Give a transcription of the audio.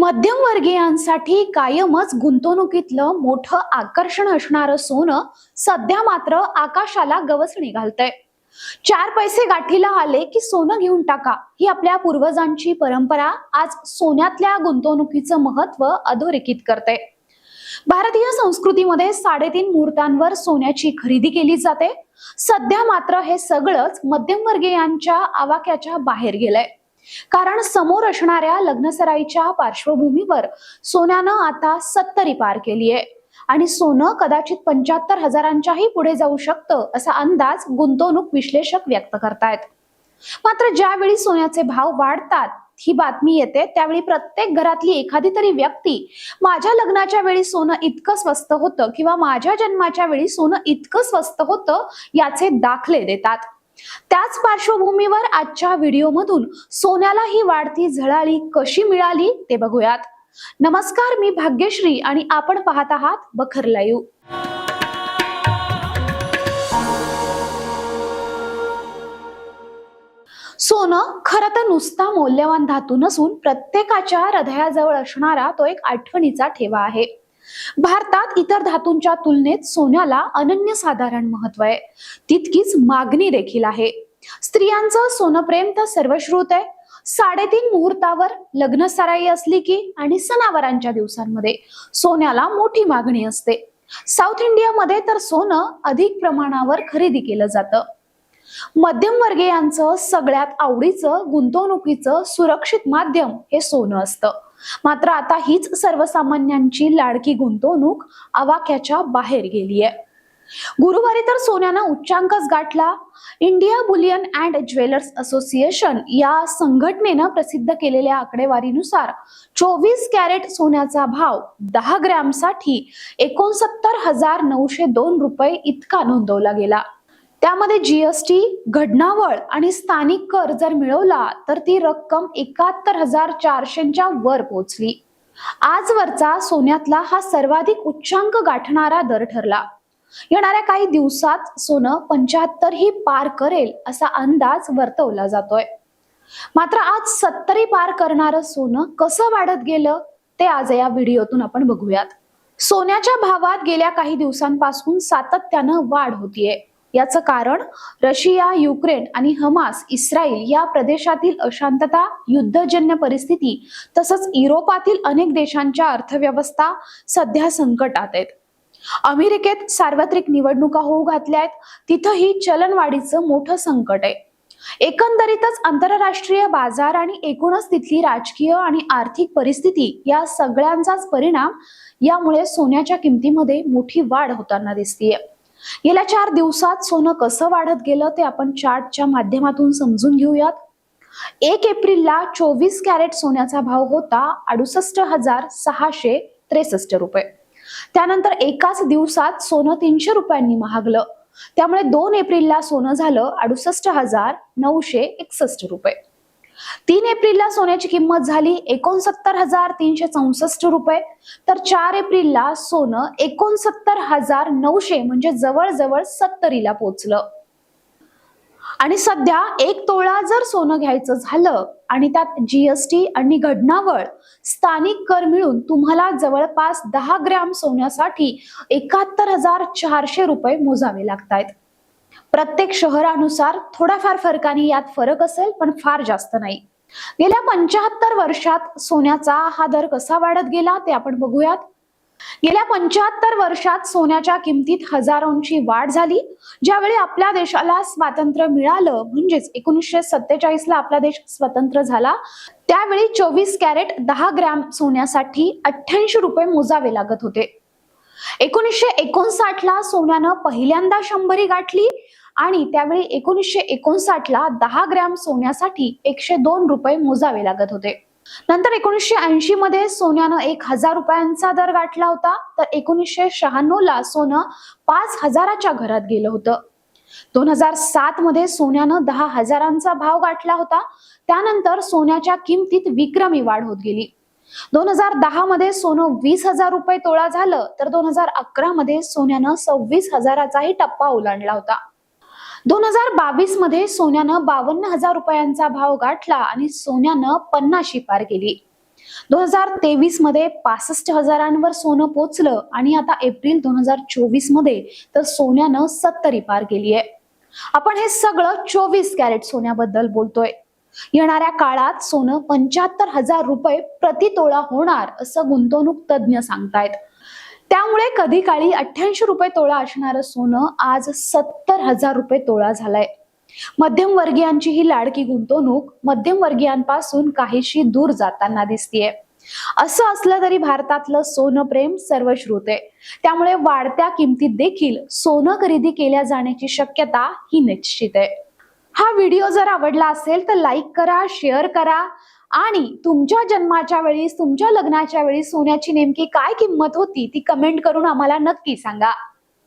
मध्यमवर्गीयांसाठी कायमच गुंतवणुकीतलं मोठं आकर्षण असणारं सोनं सध्या मात्र आकाशाला गवसणी घालतंय. चार पैसे गाठीला आले की सोनं घेऊन टाका ही आपल्या पूर्वजांची परंपरा आज सोन्यातल्या गुंतवणुकीचं महत्त्व अधोरेखित करते. भारतीय संस्कृतीमध्ये साडेतीन मुहूर्तांवर सोन्याची खरेदी केली जाते. सध्या मात्र हे सगळंच मध्यमवर्गीयांच्या आवाक्याच्या बाहेर गेलंय. कारण समोर असणाऱ्या लग्नसराईच्या पार्श्वभूमीवर सोन्यानं आता सत्तरी पार केली आहे. आणि सोनं कदाचित पंच्याहत्तर हजारांच्याही पुढे जाऊ शकतं असा अंदाज गुंतवणूक विश्लेषक व्यक्त करतायत. मात्र ज्यावेळी सोन्याचे भाव वाढतात ही बातमी येते त्यावेळी प्रत्येक घरातली एखादी तरी व्यक्ती माझ्या लग्नाच्या वेळी सोनं इतकं स्वस्त होतं किंवा माझ्या जन्माच्या वेळी सोनं इतकं स्वस्त होतं याचे दाखले देतात. त्याच पार्श्वभूमीवर आजच्या व्हिडिओमधून सोन्याला ही वाढती झळाळी कशी मिळाली ते बघूयात. नमस्कार मी भाग्यश्री आणि आपण पाहत आहात बखर लाईव्ह. सोनं खरं तर नुसता मौल्यवान धातू नसून प्रत्येकाच्या हृदयाजवळ असणारा तो एक आठवणीचा ठेवा आहे. भारतात इतर धातूंच्या तुलनेत सोन्याला अनन्यसाधारण महत्त्व आहे. तितकीच मागणी देखील आहे. स्त्रियांचं सोनप्रेम तर सर्वश्रुत आहे. साडेतीन मुहूर्तावर लग्न सराई असली की आणि सणावारांच्या दिवसांमध्ये सोन्याला मोठी मागणी असते. साऊथ इंडियामध्ये तर सोनं अधिक प्रमाणावर खरेदी केलं जातं. मध्यमवर्गीयांचं सगळ्यात आवडीचं गुंतवणुकीचं सुरक्षित माध्यम हे सोनं असतं. मात्र आता हीच सर्वसामान्यांची लाडकी गुंतवणूक आवाक्याच्या बाहेर गेली आहे गुरुवारी तर सोन्यानं उच्चांकच गाठला. India bullion and jewellers association या संघटनेनं प्रसिद्ध केलेल्या आकडेवारीनुसार चोवीस कॅरेट सोन्याचा भाव दहा ग्रॅमसाठी एकोणसत्तर हजार नऊशे दोन रुपये इतका नोंदवला गेला. त्यामध्ये जीएसटी घडणावळ आणि स्थानिक कर जर मिळवला तर ती रक्कम एकाहत्तर हजार चारशेच्या वर पोहोचली. आजवरचा सोन्यातला हा सर्वाधिक उच्चांक गाठणारा दर ठरला. येणाऱ्या काही दिवसात सोनं पंच्याहत्तर ही पार करेल असा अंदाज वर्तवला जातोय. मात्र आज सत्तरी पार करणारं सोनं कसं वाढत गेलं ते आज या व्हिडिओतून आपण बघूयात. सोन्याच्या भावात गेल्या काही दिवसांपासून सातत्यानं वाढ होतीये. याचं कारण रशिया युक्रेन आणि हमास इस्रायल या प्रदेशातील अशांतता युद्धजन्य परिस्थिती तसंच युरोपातील अनेक देशांच्या अर्थव्यवस्था सध्या संकटात आहेत. अमेरिकेत सार्वत्रिक निवडणुका होऊ घातल्या आहेत तिथंही चलनवाढीचं मोठं संकट आहे. एकंदरीतच आंतरराष्ट्रीय बाजार आणि एकूणच तिथली राजकीय आणि आर्थिक परिस्थिती या सगळ्यांचाच परिणाम यामुळे सोन्याच्या किमतीमध्ये मोठी वाढ होताना दिसतीये. गेल्या चार दिवसात सोनं कसं वाढत गेलं ते आपण चार्टच्या माध्यमातून समजून घेऊयात. एक एप्रिलला चोवीस कॅरेट सोन्याचा भाव होता अडुसष्ट हजार सहाशे त्रेसष्ट रुपये. त्यानंतर एकाच दिवसात सोनं तीनशे रुपयांनी महागलं. त्यामुळे दोन एप्रिलला सोनं झालं अडुसष्ट हजार नऊशे एकसष्ट रुपये. तीन एप्रिलला सोन्याची किंमत झाली एकोणसत्तर हजार तीनशे चौसष्ट रुपये. तर चार एप्रिलला सोनं एकोणसत्तर हजार नऊशे म्हणजे जवळजवळ सत्तरीला पोचलं. आणि सध्या एक तोळा जर सोनं घ्यायचं झालं आणि त्यात जीएसटी आणि घडणावळ स्थानिक कर मिळून तुम्हाला जवळपास दहा ग्रॅम सोन्यासाठी एकाहत्तर हजार चारशे रुपये मोजावे लागतायत. प्रत्येक शहरानुसार थोडाफार फरकाने यात फरक असेल पण फार जास्त नाही. गेल्या पंचाहत्तर वर्षात सोन्याचा हा दर कसा वाढत गेला ते आपण बघूयात. गेल्या पंचाहत्तर वर्षात सोन्याच्या किमतीत हजारोंची वाढ झाली ज्यावेळी आपल्या देशाला स्वातंत्र्य मिळालं म्हणजेच एकोणीसशे सत्तेचाळीस ला आपला देश स्वतंत्र झाला त्यावेळी चोवीस कॅरेट दहा ग्रॅम सोन्यासाठी अठ्ठ्याऐंशी रुपये मोजावे लागत होते. एकोणीसशे एकोणसाठ ला सोन्यानं पहिल्यांदा शंभरी गाठली आणि त्यावेळी एकोणीसशे एकोणसाठ ला दहा ग्रॅम सोन्यासाठी एकशे दोन रुपये मोजावे लागत होते. नंतर एकोणीसशे ऐंशी मध्ये सोन्यानं एक हजार रुपयांचा दर गाठला होता तर एकोणीसशे शहाण्णव ला सोनं पाच हजाराच्या घरात गेलं होतं. दोन हजार सात मध्ये सोन्यानं दहा हजारांचा भाव गाठला होता त्यानंतर सोन्याच्या किमतीत विक्रमी वाढ होत गेली. दोन हजार दहा मध्ये सोनं वीस हजार रुपये तोळा झालं तर दोन हजार अकरा मध्ये सोन्यानं सव्वीस हजाराचाही टप्पा ओलांडला होता. दोन हजार बावीसमध्ये सोन्यानं बावन्न हजार रुपयांचा भाव गाठला आणि सोन्यानं पन्नाशी पार केली. दोन हजार तेवीसमध्ये पासष्ट हजारांवर सोनं पोचलं आणि आता एप्रिल दोन हजार चोवीसमध्ये तर सोन्यानं सत्तरी पार केली आहे. आपण हे सगळं चोवीस कॅरेट सोन्याबद्दल बोलतोय. येणाऱ्या काळात सोनं पंच्याहत्तर हजार रुपये प्रति तोळा होणार असं गुंतवणूक तज्ज्ञ सांगतायत. त्यामुळे कधी काळी अठ्ठ्याऐंशी रुपये तोळा असणारं सोनं आज सत्तर हजार रुपये तोळा झालाय. मध्यमवर्गीयांची ही लाडकी गुंतवणूक मध्यमवर्गीयांपासून काहीशी दूर जाताना दिसतीये. असं असलं तरी भारतातलं सोनं प्रेम सर्वश्रुत आहे. त्यामुळे वाढत्या किमतीत देखील सोनं खरेदी केल्या जाण्याची शक्यता ही निश्चित आहे. हा व्हिडिओ जर आवडला असेल तर लाईक करा शेअर करा आणि तुमच्या जन्माच्या वेळी तुमच्या लग्नाच्या वेळी सोन्याची नेमकी काय किंमत होती ती कमेंट करून आम्हाला नक्की सांगा.